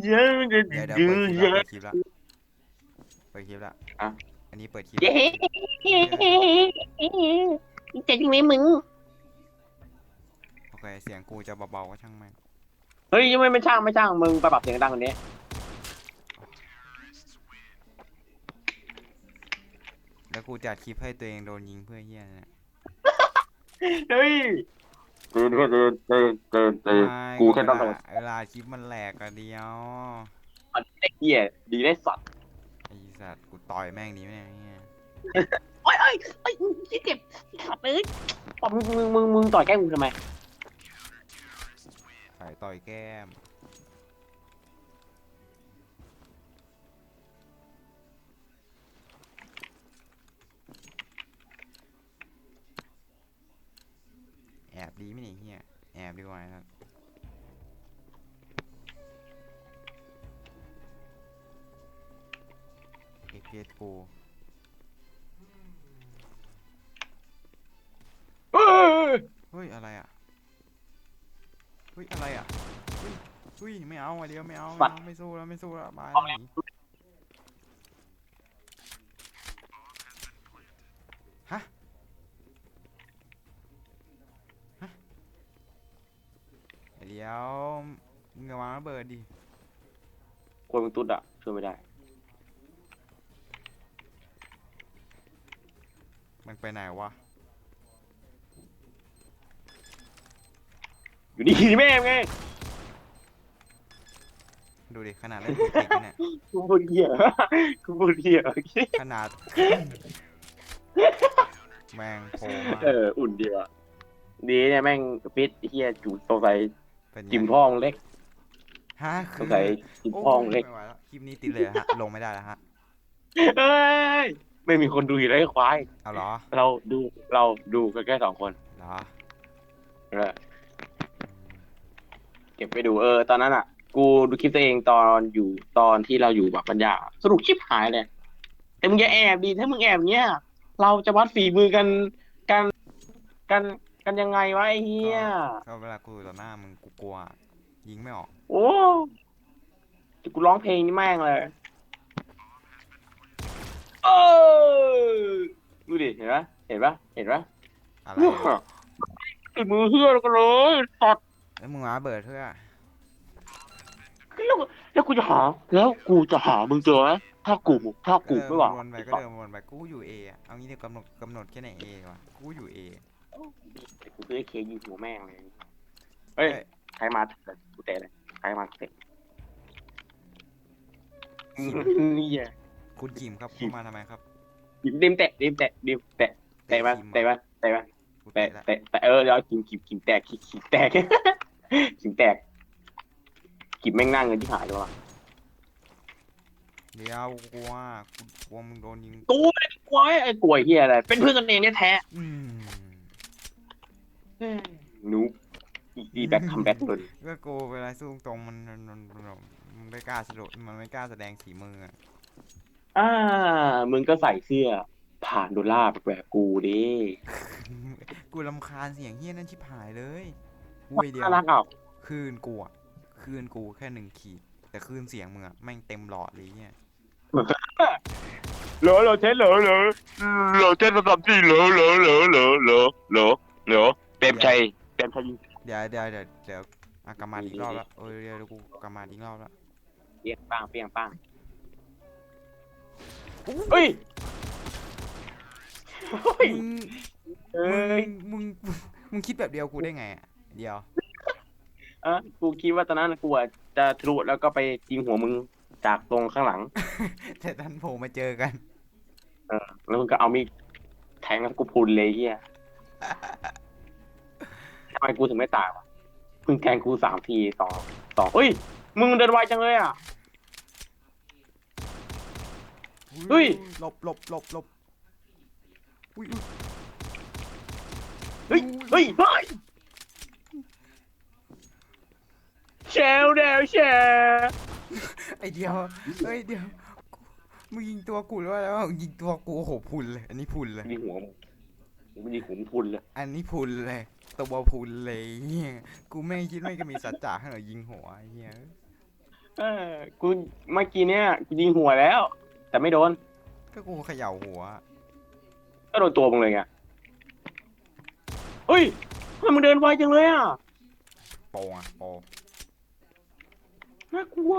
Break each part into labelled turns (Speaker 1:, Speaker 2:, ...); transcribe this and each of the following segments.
Speaker 1: เดี๋ยวเดี๋ยวเปิดคลิปละเปิดคลิปละเปิดคลิปละ
Speaker 2: อะ
Speaker 1: อันนี้เปิดคลิป
Speaker 3: เย้เจ๋งไหมมึง
Speaker 1: โอเคเสียงกูจะเบาๆก็ช่างแม่ง
Speaker 2: เฮ้ยไม่ไม่ช่างไม่ช่างมึงไปปรับเสียงดังกว่านี้
Speaker 1: แล้วกูจัดคลิปให้ตัวเองโดนยิงเพื่อเฮียเนี่ย
Speaker 2: เฮ้ยเตือนเตือนเตือนเตือนเตือน
Speaker 1: ไม่
Speaker 2: กูแค่ต้อง
Speaker 1: เวลาเวลาคลิปมันแหลกอะเดียว
Speaker 2: มันได้เหี้ยดีได้สัตว์
Speaker 1: ไอ้สัตว์กูต่อยแม่งนี้แม่งเนี่ยเฮีย
Speaker 3: โอ้ยโอ้ยโอ้ยเจ็บขับเลย
Speaker 2: ปอบมึงมึงมึงมึงต่อยแก้มกูทำไม
Speaker 1: ต่อยต่อยแก้ม อบดีไหมเนี่ยเฮียแอบดีกว่าครับเอพีเอสกู
Speaker 2: เฮ้ย
Speaker 1: เฮ้ยอะไรอะเฮ้ย อะไรอะเฮ้ยเฮ้ยไม่เอาอะเดียวไม่เอา
Speaker 2: สั
Speaker 1: ไม่
Speaker 2: ตว์
Speaker 1: เอาไม่สู้แล้วไม่สู้แล้วบา ดียวมึงอย่าวางระเบิดดิ
Speaker 2: คนมึงตุ๊ดอะช่วยไม่ได้
Speaker 1: มันไปไหนวะ
Speaker 2: อยู่นี่แม่งไง
Speaker 1: ดูดิขนาดเล่นติกๆเนี่ย
Speaker 2: กูพูดเหี้ยกูพูดเหี้ย
Speaker 1: ขนาด แมงโผล่มา
Speaker 2: เอออุ่นดีว่ะดีเนี่ยแม่งฟิตเหี้ยจูสงสัย
Speaker 1: เป็นไง
Speaker 2: จิมพ่องเล็ก
Speaker 1: ฮะ
Speaker 2: ส
Speaker 1: คื
Speaker 2: ง
Speaker 1: อ
Speaker 2: สัยจิม
Speaker 1: โอ้
Speaker 2: พ่อง
Speaker 1: ย
Speaker 2: เล็ก
Speaker 1: ไม่ไหวแล้วคลิปนี้ติดเลยฮะ ลงไม่ได้แล้วฮะ
Speaker 2: เอ้ย ไม่มีคนดูอยู่แล้วไอ้ควาย
Speaker 1: เอาเหรอ
Speaker 2: เราดูเราดูกันแค่สองคน
Speaker 1: เหรอ
Speaker 2: เออเก็บไปดูเออ ตอนนั้นอะ กูดูคลิปตัวเองตอนอยู่ตอนที่เราอยู่แบบปัญญาสนุกชิบหายเลยแต่มึงอย่าแอบดีถ้ามึงแอบเนี้ยเราจะวัดฝีมือกันกันกัน กันยังไงวะไอ้เหี้ย
Speaker 1: ก็เวลากูอยู่ต่อหน้ามึงกูกลัว ยิงไม่ออก
Speaker 2: โอ้จะกูร้องเพลงนี่แม่งเลยเออดูดิเห็นปะเห็นปะเห็นปะ
Speaker 1: อะไร
Speaker 2: ฝีมือเฮี้ยกันเลยตัด
Speaker 1: แล้วมึงมาเบิดเพื่อ
Speaker 2: แล้วแล้วกูจะหา แล้วกูจะหามึงเจอไหมถ้ากูถ้ากูไม่หวัง
Speaker 1: เออวนไปก็เดินวนไปกูอยู่เออะเอางี้เดี๋ยวกำหนดกำหนดแค่ไหนเอวะกูอยู่เอ
Speaker 2: กูซื้อไอ้เคยิงหัวแม่งเลย เฮ้ย ใครมากูเตะเลย ใครมาเตะนี่ไง
Speaker 1: คุณจิมครับเข้ามาทำไมครับ
Speaker 2: ดิมเตะดิมเตะดิมเตะเตะมาเตะมาเตะมา
Speaker 1: กู
Speaker 2: เตะ
Speaker 1: เตะละ
Speaker 2: เตะเตะเออเดี๋ยวกิมกิมกิมแตกกิมกิมแตกกิมแตกกิมแม่งนั่งเงินที่หายด้วย
Speaker 1: เดี๋ยวกูกลัวกูกลัวมึงโดนยิง
Speaker 2: กูไม่ได้กลัวไอ้กลัวเฮียอะไรเป็นเพื่อนกันเองเนี่ยแท้
Speaker 1: อืม
Speaker 2: หนูอีดีแบ็คคัมแบ็คเลย
Speaker 1: ก็กูเวลาสู้ตรงมันมันมันมันมันไม่กล้าสะดุดมันไม่กล้าแสดงสีมืออะ
Speaker 2: อ่า มึงก็ใส่เสื้อ ผ่านดอลลาร์แบบกูดิ
Speaker 1: กูรำคาญเสียงเฮี้ยนั่นชิบหายเลยเว้ยเดียว
Speaker 2: น่ารักอะ
Speaker 1: คลื่นกูอะคลื่นกูแค่หนึ่งขีด แต่คลื่นเสียงมึงอะแม่งเต็มหลอดเลยเนี่ย
Speaker 2: เหรอเหรอเทสเหรอเหรอเหรอเทสระดับสี่เหรอเหรอเหรอเหรอเหรอเหรอเหรอ เปรมชัยเปรมชัยยิง
Speaker 1: เดี๋ยวเดี๋ยวเดี๋ยวเดี๋ยวอะกลับมาอีกรอบแล้วเออเดี๋ยวเดี๋ยวกูกลับมาอีกรอบแล้ว
Speaker 2: เปียงป้างเปียงป้างเฮ้ยเฮ้ย
Speaker 1: มึง
Speaker 2: เอ้ย
Speaker 1: มึงมึงมึงคิดแบบเดียวกูได้ไงอะเดียว
Speaker 2: อะกูคิดว่าตอนนั้นกูอะจะทะลุแล้วก็ไปยิงหัวมึงจากตรงข้างหลัง
Speaker 1: แต่ดันโผล่มาเจอกัน
Speaker 2: แล้วมึงก็เอามีดแทงแล้วกูพรุนเลยเฮียทำ ไมกูถึงไม่ตายวะเพิ่งแทงกูสามทีสองสองเฮ้ย มึงเดินไวจังเลยอะ เฮ้ย
Speaker 1: หลบหลบหลบหลบอุ้ยอุ้ย
Speaker 2: เฮ้ย เฮ้ยเฮ้ยแชวแนวแชร์
Speaker 1: ไอเดียวเฮ้ยเดียวกูมึงยิงตัวกูแล้วแล้วยิงตัวกูโอ้โหพุนเลย อันนี้พุนเลย
Speaker 2: มีหัวมึงมีหัวมึงพรุนเลย
Speaker 1: อันนี้พุนเลย ตัวพุนเลยเฮียกูไม่คิดไม่ก็มีสัจจะให้หน่อยยิงหัวไอ้เฮีย
Speaker 2: เออกูเมื่อกี้เนี่ยกูยิงหัวแล้ว แต่ไม่โดน
Speaker 1: ก็กูเขย่าหัว
Speaker 2: ก็โดนตัวมึงเลยไงเฮ้ยทำไมมึงเดินไวจังเลยอะ
Speaker 1: โปอะโป
Speaker 2: น่ากลัว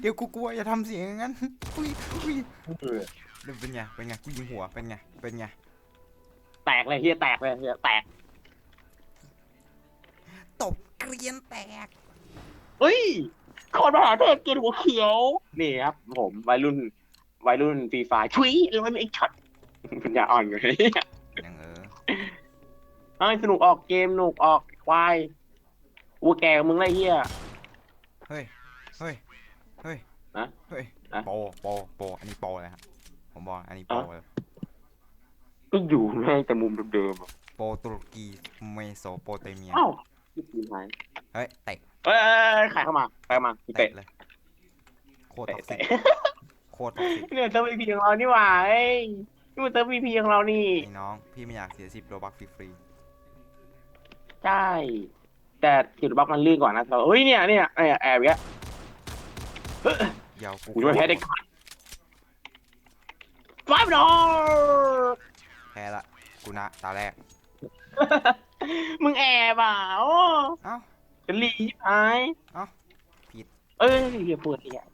Speaker 1: เดี๋ยวกูกลัวอย่าทำเสียงอย่างนั้นอุ้ยอุ้ยเดี๋ยว เป็นไง เป็นไงกูยิงหัว เป็นไง เป็นไง
Speaker 2: แตกเลยเฮียแตกเลยเฮียแตก
Speaker 1: ตบเกรียนแตก
Speaker 2: เฮ้ยโคนมหาเทพเกณฑ์หัวเขียว นี่ครับ ผมวัยรุ่นวัยรุ่นฟรีไฟชุยแล้วมันไอ้ช็อตปัญญาอ่อนอยู่เลย
Speaker 1: ยังเออ
Speaker 2: เฮ้ยสนุกออกเกมสนุกออกควายอูแกกับมึงไรเฮีย
Speaker 1: เฮ้ย เฮ้ย เฮ้ย
Speaker 2: ฮะ
Speaker 1: เฮ้ย
Speaker 2: ฮะ
Speaker 1: โปโปโปอันนี้โปเลยครับ ผมบอกอันนี้โปเลย
Speaker 2: ก็อยู่แม่งแต่มุมเดิมๆอะ
Speaker 1: โปตุรกีเมโสโปเตเมีย
Speaker 2: เอ้าที่ปืนหาย
Speaker 1: เฮ้ยเตะ
Speaker 2: เอ้ยเอ้ยเอ้ยใครเข้ามาใครเข้ามากูเตะ
Speaker 1: เตะเลย โคตรท็อกซิ
Speaker 2: เตะ
Speaker 1: กโคตรท็อกซิก
Speaker 2: เนี่ยเติมวีพีของเรานี่หว่าเอ้ยนี่มันเติมวีพีของเรานี่
Speaker 1: ไอ้น้อง พี่ไม่อยากเสียสิบโลบักฟรี
Speaker 2: ใช่แต่สิบบักมันลื่นกว่านะเราเฮ้ยเนี่ยเนี่ยเนี่ยแอบเนี้ย
Speaker 1: ๆเดี๋ยวกู
Speaker 2: กูจะไม่แพ้เด็กขาด ไฟบอล
Speaker 1: แพ้ละกูนะตาแรก
Speaker 2: มึงแอบอะโอ้
Speaker 1: เอ้า
Speaker 2: จะรีบหาย
Speaker 1: เอ้าผิด
Speaker 2: เอ้ยเดี๋ยวปวดเนี่ย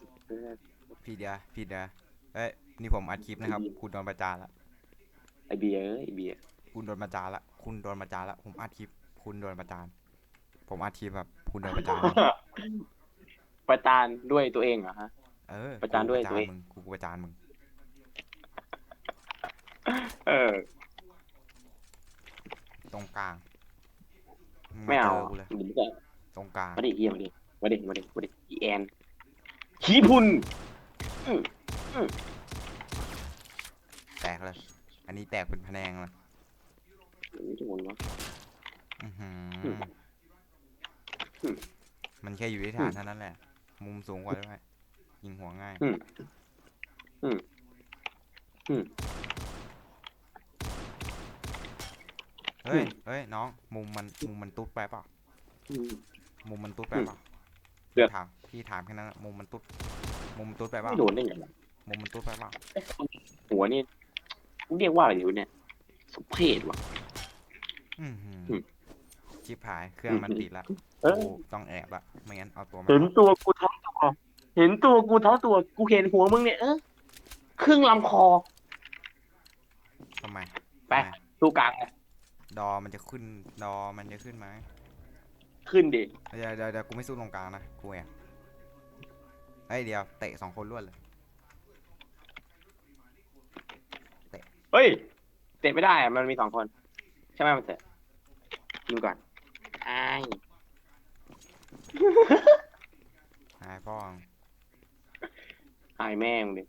Speaker 1: ผิดเดียวผิดเดียวเอ้ยนี่ผมอัดคลิปนะครับ คุณโดนประจานละ
Speaker 2: ไอเบียร์เอ้ยไอเบียร์
Speaker 1: คุณโดนประจานละคุณโดนประจานละผมอัดคลิป คุณโดนประจาน ผมอัดคลิปแบบคุณโดนประจาน
Speaker 2: ประจานด้วยตัวเองเหรอฮะ
Speaker 1: เออ
Speaker 2: ประจานด้วย
Speaker 1: กู
Speaker 2: ตัวเอง
Speaker 1: มึงกูประจานมึง
Speaker 2: เออ
Speaker 1: ตรงกลางง
Speaker 2: ไม่เอา
Speaker 1: จ
Speaker 2: อะ
Speaker 1: กูเลย
Speaker 2: หนีก่อน
Speaker 1: ตรงกลาง
Speaker 2: มาดิเฮียมาดิมาดิมาดิมาดิอีแอนขี้พุน
Speaker 1: แตกเลย อันนี้แตกเป็นพะแนงเลย
Speaker 2: ไม่ถูกวะ
Speaker 1: อื้อหือ
Speaker 2: อืมอืม
Speaker 1: มันแค่อยู่ที่ฐานเท่านั้นแหละ มุมสูงกว่าด้วยยิงหัวง่าย
Speaker 2: อืมอืมอืม
Speaker 1: เฮ้ยเฮ้ยน้อง มุมมันมุมมันตุ๊ดไปเปล่า
Speaker 2: อืม
Speaker 1: มุมมันตุ๊ดไปเปล่า
Speaker 2: เลือก
Speaker 1: ถามพี่ถามแค่นั้นอะมุมมันตุ๊ดมุมมันตุ๊ดไปเปล่า
Speaker 2: ไม่โดนได้ไงวะ
Speaker 1: มุมมันตุ๊ดไปเปล่า
Speaker 2: หัวนี่เรียกว่าอะไรอยู่เนี่ยสมเพศวะ
Speaker 1: อือหือ
Speaker 2: อืม
Speaker 1: ชิบหายเครื่องมันติดละ
Speaker 2: เออ
Speaker 1: กูต้องแอบละไม่งั้นเอาตัวไม่
Speaker 2: เห็น
Speaker 1: รอด
Speaker 2: ตัวกูท้องตัว เห็นตัวกูท้องตัว กูเห็นหัวมึงเนี่ยเออครึ่งลำคอ
Speaker 1: ทำไม
Speaker 2: ไป
Speaker 1: ทำม
Speaker 2: ตู้กลางไง
Speaker 1: ดอมันจะขึ้น ดอมันจะขึ้นไหม
Speaker 2: ขึ้นดิ
Speaker 1: เดี๋ยวเดี๋ยวเดี๋ยวกูไม่สู้ตรงกลางนะกูแอบเฮ้ยเดี๋ยวเตะสองคนรวดเลย
Speaker 2: เฮ้ยเตะไม่ได้อะมันมีสองคน ใช่ไหมมันเตะยิงก่อนไอ้าย
Speaker 1: หายพ่อง
Speaker 2: อายแม่งดิ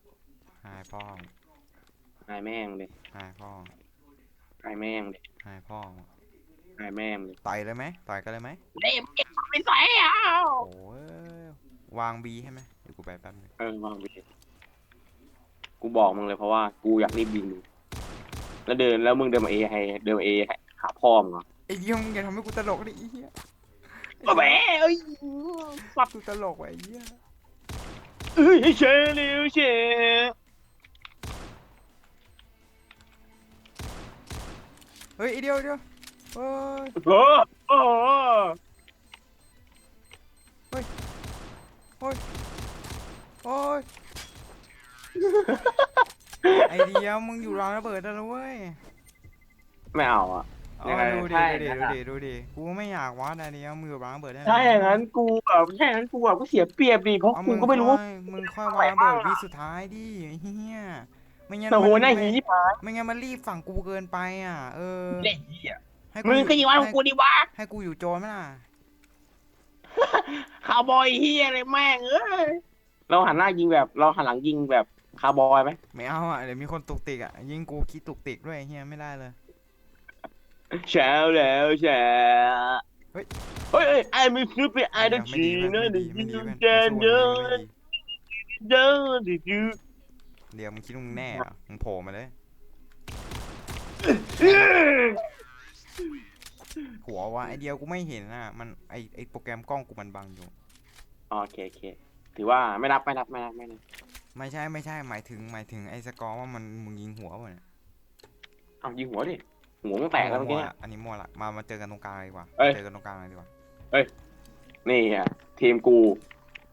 Speaker 1: หายพ่อง
Speaker 2: อายแม่งดิ
Speaker 1: หายพ่อง
Speaker 2: อายแม่งดิ
Speaker 1: หายพ่อง
Speaker 2: อายแม่งดิ
Speaker 1: ต่อยเลยไหมต่อยกันเลยไหม
Speaker 2: เล่มเก็บไม่ใส่อะ
Speaker 1: โอ้ยวางบีให้ไหมเดี๋ยวกูไปแป๊บนึง
Speaker 2: เออวางไปดิกูบอกมึงเลยเพราะว่ากูอยากรีบยิงมึงแล้วเดินแล้วมึงเดินมาเอให้เดินมาเอให้หาพ่อมึงเหรอ
Speaker 1: ไอ้เหี้ยมึงอย่าทำให้กูตลกดิไอ้เหี้ย
Speaker 2: มาแหมเอ้ย
Speaker 1: ปัดกูตลกว่ะไอ้เหี้ย
Speaker 2: เอ้ยเชลิวเช
Speaker 1: เฮ้ยไอ้เดียวไอ้เดียวเฮ้ย
Speaker 2: โอ้โอ้
Speaker 1: โอ้ยไอเดียวมึงอยู่รางระเบิดแล้วนะเว้ย
Speaker 2: ไม่เอาอะ
Speaker 1: เอา
Speaker 2: ยังไง
Speaker 1: ดูดิ
Speaker 2: ใช่
Speaker 1: ดูดิ
Speaker 2: นะ
Speaker 1: ดูดิดูดิกูไม่อยากวัดไอเดียวมึงอยู่รางระเบิดได้ไง
Speaker 2: ถ้าอย่างนั้นกูแบบถ้าอย่างนั้นกูแบบก็เสียเปรียบดิเพราะ
Speaker 1: เอา
Speaker 2: กู
Speaker 1: มึง
Speaker 2: ก็ไม่รู้ว่า
Speaker 1: ค่อยมึงค่อยวางระเบิดวิสุดท้ายดิไอ้เหี้ย ไม่งั้น
Speaker 2: แต่โห
Speaker 1: มั
Speaker 2: หน้า
Speaker 1: ไม่
Speaker 2: หีพาย
Speaker 1: ไม่งั้นมันรีบฝั่งกูเกินไปอะ เออ
Speaker 2: เด็กเหี้ย
Speaker 1: ให้
Speaker 2: มึง
Speaker 1: อยู่
Speaker 2: ก็ยิงวันของกูดิวะ
Speaker 1: ให้กูอยู่โจรไหมล่ะ
Speaker 2: คาวบอยเฮียอะไรแม่งเอ้ยเราหันหน้ายิงแบบ เราหันหลังยิงแบบคาวบอยไหม
Speaker 1: ไม่เอาอะเดี๋ยวมีคนตุกติกอะยิงกูคิดตุกติกด้วยไอ้เฮียไม่ได้เลย
Speaker 2: เช้าแล้วเช้า
Speaker 1: เฮ้ย
Speaker 2: เฮ้ยเฮ้ยไอ้ไม่ซื้อไปไอ้ต้อง
Speaker 1: ไม่
Speaker 2: ชี
Speaker 1: ดีเว้ย
Speaker 2: นะ
Speaker 1: ไม่
Speaker 2: เดี๋
Speaker 1: ดี
Speaker 2: ยว
Speaker 1: ไม่
Speaker 2: ยิ
Speaker 1: ดี
Speaker 2: ง
Speaker 1: เว้ย
Speaker 2: เจนเยอะ
Speaker 1: ไม่ดี
Speaker 2: เยอะดิจู
Speaker 1: เดี๋ยวมึงคิดว่ามึงแน่เหรอมึงโผล่มาเลย หัววะไอเดียวกูไม่เห็นอะ มันไอไอโปรแกรมกล้องกูมันบังอยู่
Speaker 2: โอเคโอเค ถือว่าไม่รับไม่รับไม่รับไม่รับ
Speaker 1: ไม่ใช่ไม่ใช่หมายถึงหมายถึงไอสกอร์ว่ามันมึงยิงหัววะเนี่ย
Speaker 2: เอายิงหัวดิหัวมึงแตกแล้วเมื่อกี้
Speaker 1: มั่
Speaker 2: เนี่ย
Speaker 1: ละอันนี้มั่วละมามาเจอกันตรงกลางเลยดีกว่า
Speaker 2: เอ้ย
Speaker 1: เจอกันตรงกลางเลยดีกว่า
Speaker 2: นี่อะทีมกู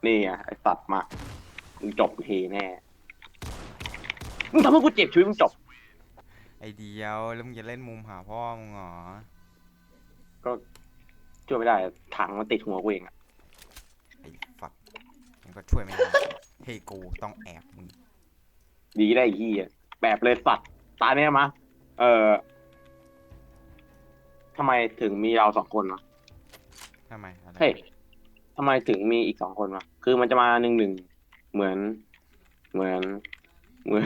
Speaker 2: นี่อะไอสัตว์มามึงจบเฮแน่ มึงทำให้กูเจ็บชีวิตมึงจบ
Speaker 1: ไอเดียวแล้วมึงจะเล่นมุมหาพ่อมึงเหรอ
Speaker 2: ก็ช่วยไม่ได้ ถังมันติดหัวกูเองอะ
Speaker 1: ไอฝักมันก็ช่วยไม่ได้เฮ้ยกูต้องแอบมึง
Speaker 2: ดีได้ยี่แบบเลยสัตว์ตาเนี่ยมาเออทำไมถึงมีเราสองคนวะ
Speaker 1: ทำไมอะไร
Speaker 2: เฮ้ยทำไมถึงมีอีกสองคนวะคือมันจะมาหนึ่งหนึ่งเหมือน เหมือน เหมือน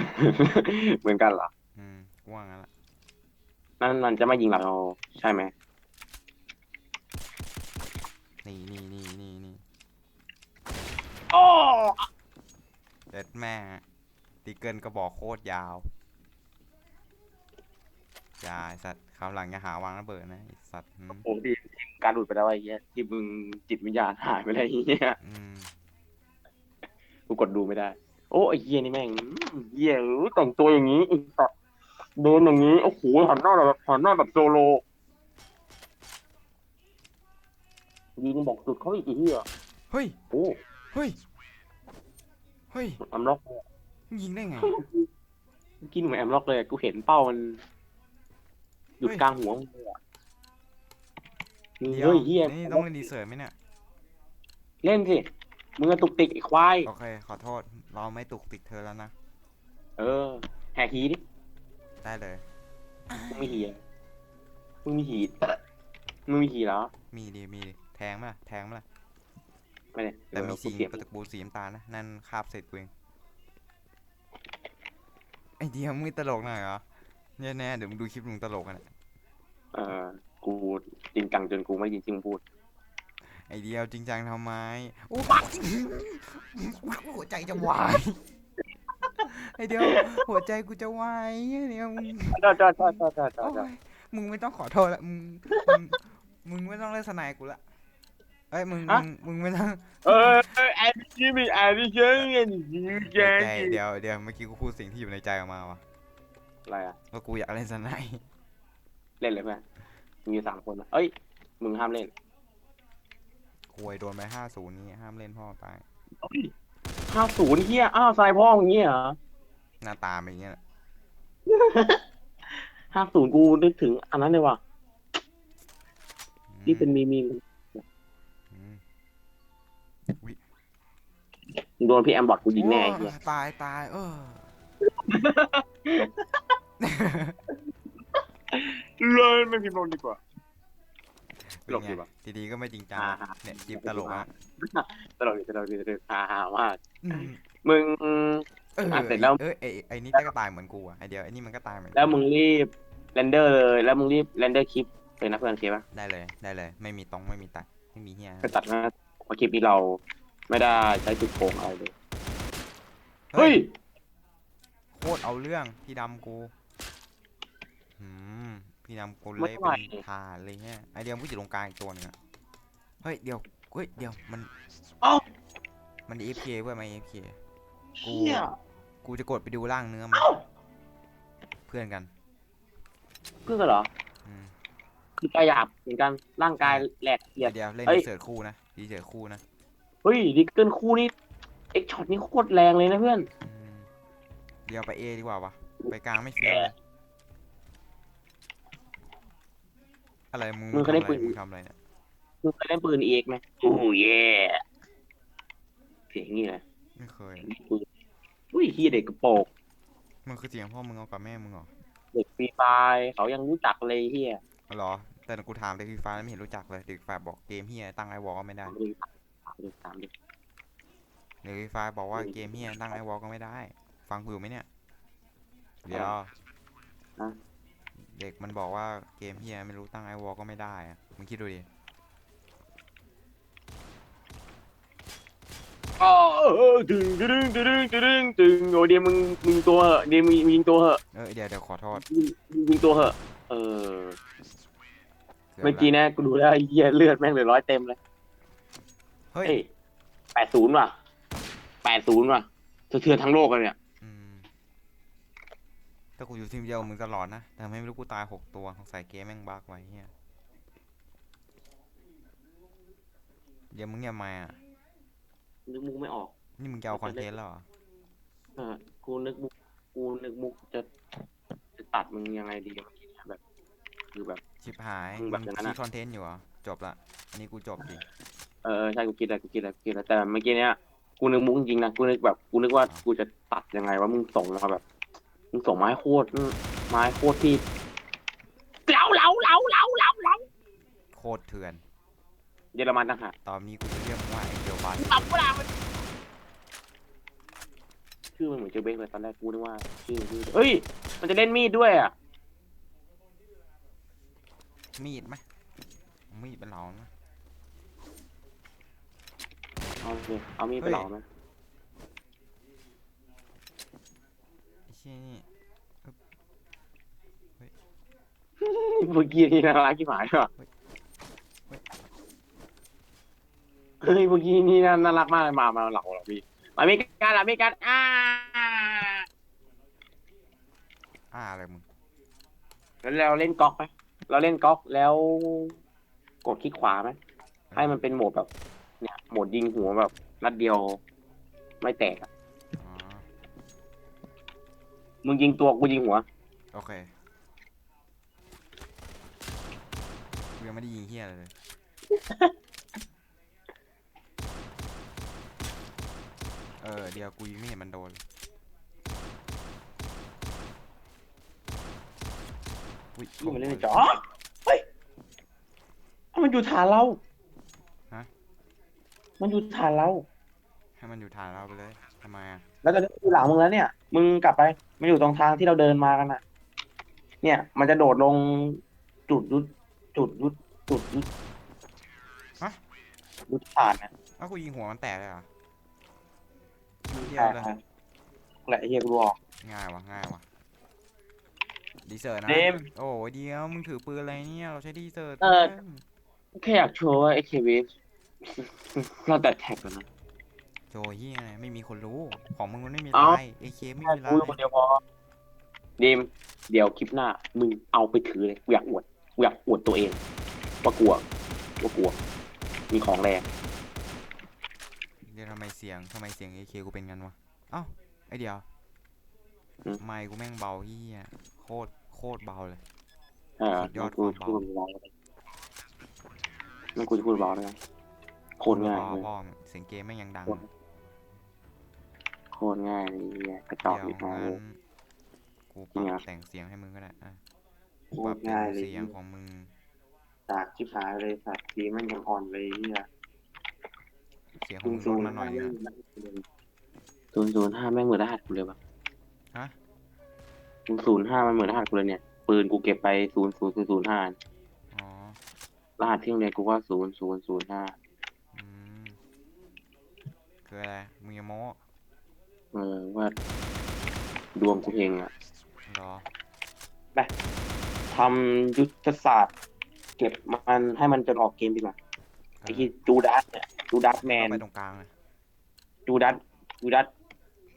Speaker 2: เหมือนกันเหรอ
Speaker 1: อืมกูว่างั้นละ
Speaker 2: นั่นมันจะไม่ยิงเราใช่ไหม
Speaker 1: นี่นี่นี่นี่นี่
Speaker 2: โอ้
Speaker 1: เด็ดแม่ตีเกิลกระบอกโคตรยาวอย่าไอ้สัตว์คราวหลังอย่าหาวางระเบิดนะไอสัตว์อืม
Speaker 2: โหดีทีมการหลุดไปแล้วไอ้เหี้ยที่มึงจิตวิญญาณหายไปแล้วไอ้เหี้ย
Speaker 1: อืม
Speaker 2: กูกดดูไม่ได้ โอ้ไอ้เหี้ยนี่แม่งอืมเหี้ยเอ้ยแต่งตัวอย่างนี้ไอ้สัตว์เดินอย่างนี้ โอ้โหหันหน้าแบบหันหน้าแบบโซโลยิงบอกจุดเขาอีกไอ้เหี้ย
Speaker 1: เฮ้ย
Speaker 2: โอ้
Speaker 1: เฮ้ย เฮ้ย
Speaker 2: แอมล็อก
Speaker 1: มึงยิงได้ไง
Speaker 2: เมื่อกินเหมือนแอมล็อกเลยอะกูเห็นเป้ามันหยุด
Speaker 1: เฮ้ย
Speaker 2: กลางหัวมึงเลยอะ
Speaker 1: เดี๋ยว
Speaker 2: เฮ้ยเหี้ย
Speaker 1: นี่ต้องเล่นดีเซิร์ตไหมเนี่ย
Speaker 2: เล่นสิ มึงอะตุกติกไอ้ควาย
Speaker 1: โอเค ขอโทษ เราไม่ตุกติกเธอแล้วนะ
Speaker 2: เออ แหกหีดิ
Speaker 1: ได้เลย
Speaker 2: มึงมีหีอะมึงมีหีมึงมีหีแล้ว
Speaker 1: มีดีมีดีแทงไหมล่ะแทงไหมล่ะ
Speaker 2: ไม่ได้
Speaker 1: แต่มีสี
Speaker 2: เสียบ
Speaker 1: ประตูสีน้ำตาลนะ นั่นคาบเสร็จกูเองไอเดียมึงไม่ตลกหน่อยเหรอเนี่ยแน่ๆเดี๋ยวมึงดูคลิปมึงตลกกันอะ
Speaker 2: เออ กูจริงจังจนกูไม่ยินจริงพูด
Speaker 1: ไอเดียวจริงจังทำไมโอ้หัวใจจะวายไอเดียวหัวใจกูจะวายไอเดียวมึง
Speaker 2: จ้าจ้าจ้าจ้าจ้าจ้า
Speaker 1: โอ้
Speaker 2: จ้าย
Speaker 1: มึงไม่ต้องขอโทษละมึงมึงมึงไม่ต้องเล่นสนายกูละเอ้ยมึงมึงมึงไม่ต้อง
Speaker 2: เออเออไอ้พี่มีไอ้พี่เชงเงี้ยยืดแย
Speaker 1: เดี๋ยวเดี๋ยวเดี๋ยวเมื่อกี้กูพูดสิ่งที่อยู่ในใจออกมาวะ
Speaker 2: อะไรอะ
Speaker 1: ว่ากูอยากเล่นสนาย
Speaker 2: เล่นเลยเพื่อนมีอยู่สามคนนะเอ้ยมึงห้ามเล่น
Speaker 1: คุยโดนไปห้าศูนย์นี่ห้ามเล่นพ่อตาย
Speaker 2: ห้าศูนย์เฮียอ้าวทรายพ่ออย่างเงี้ยเหรอ
Speaker 1: หน้าตาเป็นอย่างเงี้ยแหละ
Speaker 2: ห้าศูนย์กูนึกถึงอันนั้นเลยว่ะ
Speaker 1: อืม
Speaker 2: ที่เป็นมีมีม
Speaker 1: อืม
Speaker 2: โดนพี่แอมบอดกูยิงแน่ไอ้เฮีย
Speaker 1: โอ้ตายตายเออ
Speaker 2: เลยไม่พิมพ์ลงดีกว่า
Speaker 1: เป็น
Speaker 2: ตลก
Speaker 1: ไง
Speaker 2: ดีวะ
Speaker 1: ดีๆก็ไม่จริงจัง
Speaker 2: อ่า
Speaker 1: เนี่ยจิบตลกอะ
Speaker 2: ตลกดีตลกดีตลกดีฮ่าฮ่าว่า
Speaker 1: อืม
Speaker 2: มึง
Speaker 1: เออ
Speaker 2: อะเสร็จแล้ว
Speaker 1: เออไอไอนี่ก็ตายเหมือนกูอะไอเดียวไอนี่มันก็ตายเหมือน
Speaker 2: แล้วมึงรีบเรนเดอร์เลยแล้วมึงรีบเรนเดอร์คลิปเลยนะเพื่อนเคปะ
Speaker 1: ได้เลยได้เลย ไม่มีตรงไม่มีตัดไม่มีเฮีย
Speaker 2: ไปตัดหน้าเพราะคลิปนี้เราไม่ได้ใช้จุดโกงอะไรเลย
Speaker 1: เฮ้
Speaker 2: เฮ้
Speaker 1: ย
Speaker 2: ย
Speaker 1: โคตรเอาเรื่องพี่ดำกูอืม พี่ดำกู
Speaker 2: ไม่
Speaker 1: เละ
Speaker 2: ไหว
Speaker 1: เป็นทานเลยเนี่ยไอเดียวมันอยู่ตรงกลางอีกตัวหนึงอะเฮ้ยเดี๋ยวเฮ้ยเดี๋ยวมัน
Speaker 2: เอ้า
Speaker 1: มัน AFK เว้ยมัน AFK กู
Speaker 2: เฮีย
Speaker 1: กูจะกดไปดูร่างเนื้อมัน
Speaker 2: เอ้า
Speaker 1: เพื่อนกัน
Speaker 2: เพื่อนกันเหรอ
Speaker 1: อืม
Speaker 2: คือกายหยาบเหมือนกันร่างกายแหลกเอียด
Speaker 1: เดี๋ยวเล่น
Speaker 2: เอ้ย
Speaker 1: ดีเสิร์ตคู่นะดีเสิร์ตคู่นะ
Speaker 2: เฮ้ยดิเกิลคู่นี่เอ็กช็อตนี่โคตรแรงเลยนะเพื่อน
Speaker 1: อืมเดี๋ยวไปเอดีกว่าวะไปกลางไม่เฟี้ยวเลย อะไรมึง
Speaker 2: มึงเคยได้
Speaker 1: ทำ
Speaker 2: ปื
Speaker 1: อะไร
Speaker 2: น
Speaker 1: มึงทำอะไรเนี่ย
Speaker 2: มึงเคยเล่นปืนเอกไหมโอ้เย่เสียงงี้เลย
Speaker 1: ไม่เคย
Speaker 2: ปืนอุ้ยเฮียเด็กกระโปรง
Speaker 1: มันคือเสียงพ่อมึงเอากับแม่มึงเหรอ
Speaker 2: เด็กฟรีไฟร์เขายังรู้จักเลยเฮีย
Speaker 1: อ๋อเหรอ แต่กูถามเด็กฟรีไฟแล้วไม่เห็นรู้จักเลยเด็กฟรีไฟบอกเกมเฮียตั้งไอวอลก็ไม่ได้
Speaker 2: ถามเลยถามเลยถามเลย
Speaker 1: เด็กฟรีไฟบอกว่าเกมเฮียตั้งไอวอลก็ไม่ได้ ฟังกูอยู่ไหมเนี่ย เดี๋ยว เด็กมันบอกว่าเกมเฮียไม่รู้ตั้งไอวอลก็ไม่ได้อะมึงคิดดูดิ
Speaker 2: อ๋อตึงตึงตึงตึงตึงโอ้เดียวมึงมึงตัวเหอะเดียวมึงยิงตัวเหอะ
Speaker 1: เออเดี๋ยวเดี๋ยวขอโทษ
Speaker 2: ยิงยิงตัวเหอะเออ
Speaker 1: เกิกืบ
Speaker 2: เมื่อกี้เนี่ยกูดูแล้วไอ้เหี้ยเลือดแม่งเหลือร้อยเต็มเลย
Speaker 1: เฮ้ย
Speaker 2: เฮ้ยแปดศูนย์ว่ะแปดศูนย์ว่ะสะเทือนทั้งโลกเลยเนี่ย
Speaker 1: อืม แต่กูอยู่ทีมเดียวกับมึงตลอดนะแต่ทำไมไม่รู้กูตายหกตัวสงสัยเกมแม่งบั๊กไว้เฮียเดี๋ยวมึงอย่ามาอะ
Speaker 2: นึกมุกไม่ออก
Speaker 1: นี่มึงจะเอาคอนเทนต์แล้วเหรอ
Speaker 2: เออกูนึกมุกกูนึกมุกจะจะตัดมึงยังไงดีเมื่อกี้เนี่ยแบบ คือแบบ
Speaker 1: ชิบหาย
Speaker 2: มึ
Speaker 1: มึ
Speaker 2: ง
Speaker 1: ง
Speaker 2: แบบอย่างนั้น
Speaker 1: คิ
Speaker 2: อะ
Speaker 1: ดคอนเทนต์อยู่เหรอจบละอันนี้กูจบดิ
Speaker 2: เออใช่กูคิดแล้วกูคิดแล้วกูคิดแล้วแต่เมื่อกี้เนี้ยกูนึกมุกจริงๆนะกูนึกแบบกูนึกว่ากูจะตัดยังไงว่ามึงส่งมาแบบ มึงส่งไม้โคตรไม้โคตรที่
Speaker 3: เหลาเหลาเหลาเหลาเหลาเหลา
Speaker 1: โคตรเถื่อน
Speaker 2: เยอรมันต่างหาก
Speaker 1: ตอนนี้กูจะเรียกมึงว่าไอเดียวบัส
Speaker 3: หลับเวลามัน
Speaker 2: ชื่อมันเหมือนเจอเบคเลยตอนแรกกูนึกว่าชื่อชื่อเอ้ย มันจะเล่นมีดด้วยอะ
Speaker 1: มีดไหมมีดเป็นเราไหม
Speaker 2: เอาสิเอามีดไปเหลาไหม
Speaker 1: ไอ้เชี่ยนี่
Speaker 2: เมื่อกี้นี่น่ารักที่หมายว่ะเฮ้ยเมื่อกี้นี่น่ารักมากเลยมามาเหลาเหรอพี่มามีการละมีการอ่า
Speaker 1: อ่าอะไรมึง
Speaker 2: แล้วเราเล่นก๊อกไหมเราเล่นก๊อกแล้วกดคลิกขวาไหมให้มันเป็นโหมดแบบ เนี่ยโหมดยิงหัวแบบนัดเดียวไม่แตกอะ
Speaker 1: อ๋อ
Speaker 2: มึงยิงตัวกูยิงหัว
Speaker 1: โอเคกูยังไม่ได้ยิงเฮียอะไรเลย เออ เดี๋ยวกูยิงไม่เห็นมันโดนเลยอุ้ย
Speaker 2: ที่มันเล่นในจออ๋อเฮ้ยอ้าวมันอยู่ฐานเรา
Speaker 1: ฮะ
Speaker 2: มันอยู่ฐานเรา
Speaker 1: ให้มันอยู่ฐานเราไปเลยทำไมอะ
Speaker 2: แล้วตอนนี้อยู่หลังมึงแล้วเนี่ย มึงกลับไป มันอยู่ตรงทางที่เราเดินมากันน่ะ เนี่ย มันจะโดดลงจุดยุดจุดยุดจุดยุด
Speaker 1: ฮะ
Speaker 2: ยุดผ่านนะ
Speaker 1: อ้าวกูยิงหัวมันแตกเลยเหรอเฮีย
Speaker 2: ใช่
Speaker 1: เลย
Speaker 2: ใช่แหละไอ้เฮียกูบอก
Speaker 1: ง่ายวะง่ายวะดีเซอร์นะ
Speaker 2: เดม
Speaker 1: โอ้ยเดียวมึงถือปืนอะไรเนี่ยเราใช้ดีเซอร์
Speaker 2: เออ แค่อยากโชว์ว่าไอ้เควิสเราแต่แท็กแล้วนะ
Speaker 1: โจเฮียอะไรไม่มีคนรู้ ของมึงมันไม่มี
Speaker 2: เอ้า
Speaker 1: ลายเอเคไม่
Speaker 2: แค่
Speaker 1: มีลา
Speaker 2: กู
Speaker 1: ย
Speaker 2: คนเดียวพอเดมเดี๋ยวคลิปหน้า มึงเอาไปถือเลยกูอยากอวดกูอยากอวดตัวเองว่ากลัวว่ากลัว มีของแรง
Speaker 1: เดี๋ยวทำไมเสียงทำไมเสียงเอเคกูเป็นงั้นวะเอ้าไอเดียว
Speaker 2: อืม
Speaker 1: ไมค์กูแม่งเบาเฮียโคตรโคตรเบาเลย
Speaker 2: อ่า
Speaker 1: สุดยอด
Speaker 2: กู
Speaker 1: ความเบา
Speaker 2: พูดเบาๆเลยนั่นกูจะพูดเบาเลยนะโคตรง่าย
Speaker 1: เบา
Speaker 2: เลย
Speaker 1: พ่อมึงเสียงเกมแม่งยังดัง
Speaker 2: โค ตรง่ายเลยเนี่ยกระจอก
Speaker 1: เดี๋ยว
Speaker 2: อีกแล้ว
Speaker 1: งั้นกูป
Speaker 2: จริงเหร
Speaker 1: รั
Speaker 2: อบ
Speaker 1: แต่งเสียงให้มึงก็ได้อะ
Speaker 2: โค
Speaker 1: ปรับ
Speaker 2: ตร
Speaker 1: แต่
Speaker 2: ง่าย
Speaker 1: ง
Speaker 2: เลย
Speaker 1: เสียงของมึง
Speaker 2: จากชิบหายเลยสัตว์ทีมันยังอ่อนเลยเนี่ย
Speaker 1: เสียงของ
Speaker 2: ศูน
Speaker 1: มึ
Speaker 2: ย์
Speaker 1: ง
Speaker 2: ศู
Speaker 1: ล
Speaker 2: น
Speaker 1: ด
Speaker 2: ย์
Speaker 1: มาหน่อยนึงอะ
Speaker 2: ศูนย์ศูนย์ห้าแม่งเหมือนรหัสกูเลยวะ
Speaker 1: ฮะ
Speaker 2: ศูนย์ศูนย์ห้ามันเหมือนรหัสกูเลยเนี่ย ปืนกูเก็บไปศูนย์ศูนย์ศูนย์ศูนย์ห้า
Speaker 1: อ๋อ
Speaker 2: รหัสที่โรงเรียนกูว่าศูนย์ศูนย์ศูนย์ห้า
Speaker 1: อืมคืออะไรมึงอย่าโม้
Speaker 2: เออว่าดวงกูเองอะ
Speaker 1: รอ
Speaker 2: ทำยุทธศาสตร์ เก็บมันให้มันจนออกเกมดีกว่า
Speaker 1: เอ
Speaker 2: ไอ้
Speaker 1: อ
Speaker 2: ที่จูดัสเนี่ยจูดัสแมน
Speaker 1: เข้าไปตรงกลางเลย
Speaker 2: จูดัสจูดัส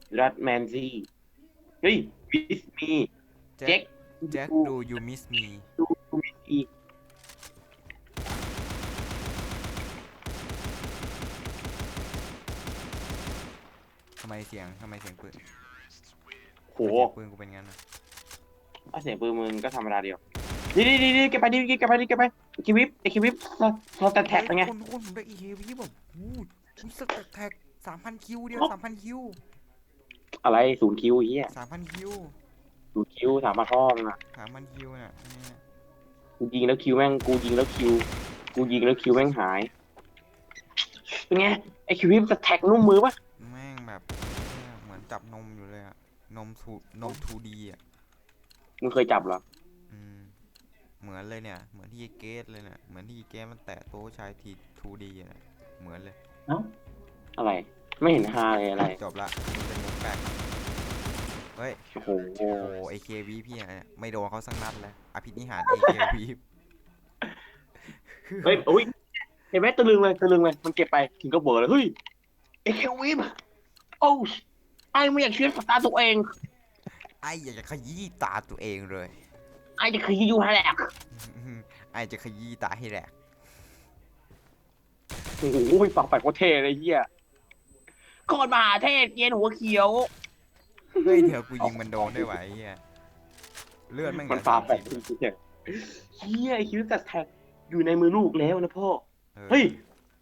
Speaker 2: จูดัสแมนซี่เฮ้ยวิสมีเจ็ค
Speaker 1: แจ็คดู you miss me
Speaker 2: ดูมิสอี
Speaker 1: ทำไมเสียงทำไมเสียงปืน
Speaker 2: โห
Speaker 1: ทำไมเสียงปืนกูเป็นงั้นอะ
Speaker 2: ถ้าเสียงปืนมึงก็ธรรมดาเดียวนี่นี่นี่เก็บไปดิเก็บไปดิเก็บไปไอคิวิปไอคิวิปเราแต่แท็กเป็นไง
Speaker 1: คนคนผมได้ EKV แบบอู้หูสแต็กแท็กสามพันคิวเดียวสามพันคิว
Speaker 2: อะไรศูนย์คิวไอ้เฮีย
Speaker 1: สามพันคิว
Speaker 2: ศูนย์คิวถามมาท่องอะ
Speaker 1: สามพันคิวเนี่ยเนี่ย
Speaker 2: กูยิงแล้วคิวแม่งกูยิงแล้วคิว กูยิงแล้วคิวแม่งหายเป็นไงไอคิวิปจะแท็กนุ่มมือปะ
Speaker 1: นมทูนม 2D อะ
Speaker 2: มึงเคยจับเหรอ
Speaker 1: อืมเหมือนเลยเนี่ย เหมือนที่เกตเลยเนี่ย เหมือนที่เกตมันแตะโต๊ะชายที 2D อะเนี่ยเหมือนเลย
Speaker 2: อะไร ไม่เห็นฮาเลยอะไร
Speaker 1: จบละมันเป็นมุกแปลกเฮ้ย
Speaker 2: โอ้โห
Speaker 1: โอ้โห AKV พี่อะเนี่ยไม่โดนเขาสักนัดเลยอภินิหาร AKV
Speaker 2: เฮ้ยโอ้ยเห็นไหมตะลึงเลยตะลึงเลย มันเก็บไป ถึงก็เบอร์เลย เฮ้ยไอ้เควิมโอ้ย ไอ้ไม่อยากเชื่อสตาตัวเอง
Speaker 1: ไออยากจะขยี้ตาตัวเองเลย
Speaker 2: ไอ้จะขยี้อยู่ฮะแหละ
Speaker 1: ไอจะขยี้ตาให้แหลก
Speaker 2: โอ้โหฝักไปโคตรเท่เลยเฮียก่อนมหาเทศเย็นหัวเขียว
Speaker 1: เฮ้ยเดี๋ยวกูยิงมันโดนได้ไหวะไอ้เฮียเลือดแม่งเห
Speaker 2: มั
Speaker 1: ลื
Speaker 2: น
Speaker 1: อ
Speaker 2: ฝา
Speaker 1: สาม
Speaker 2: แปด
Speaker 1: สิบ
Speaker 2: จริงๆเฮียไอ้คิวตัดแท็กอยู่ในมือลูกแล้วนะพ่อ
Speaker 1: ออ
Speaker 2: เฮ้ย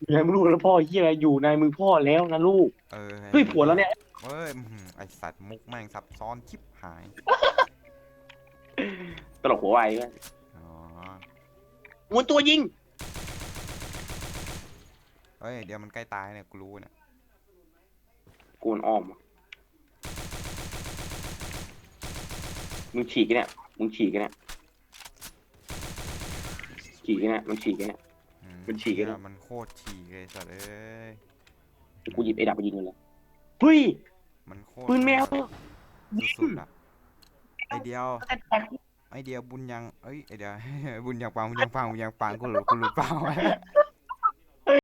Speaker 2: อยู่ในมือลูกแล้วพ่อเฮียอยู่ในมือพ่อแล้วนะลูก
Speaker 1: เออ
Speaker 2: เฮ้ยผัวแล้วเนี่ย
Speaker 1: เฮ้ยอื้อหือไอสัตว์มุกแม่งซับซ้อนชิบหาย
Speaker 2: ตลกหัวไวเว้ย
Speaker 1: อ๋อ
Speaker 2: ม้วนตัวยิง
Speaker 1: เฮ้ย เดี๋ยวมันใกล้ตายเนี่ยกูรู้เนี่ย
Speaker 2: กูนอ้อมว่ะมึงฉีกกันเนี่ยมึงฉีกกันเนี่ยฉีกกันเนี่ยมึงฉีกกันเนี่ย
Speaker 1: อื
Speaker 2: มันฉีกเลย
Speaker 1: เหี้ยมันโคตรฉีกเลยสัตว์เอ้ย
Speaker 2: เดี๋ยวกูหยิบไอ้ดับไปยิงมันเลยเฮ้ย
Speaker 1: มันโคตร
Speaker 2: ปืนแมว
Speaker 1: สุดๆอะไอเดียว
Speaker 2: แต่แท็ก
Speaker 1: ไอเดียวบุญยังเอ้ยไอเดียวบุญยังปังบุญยังปังบุญยังปังกูหลุดกูหลุดเปล่า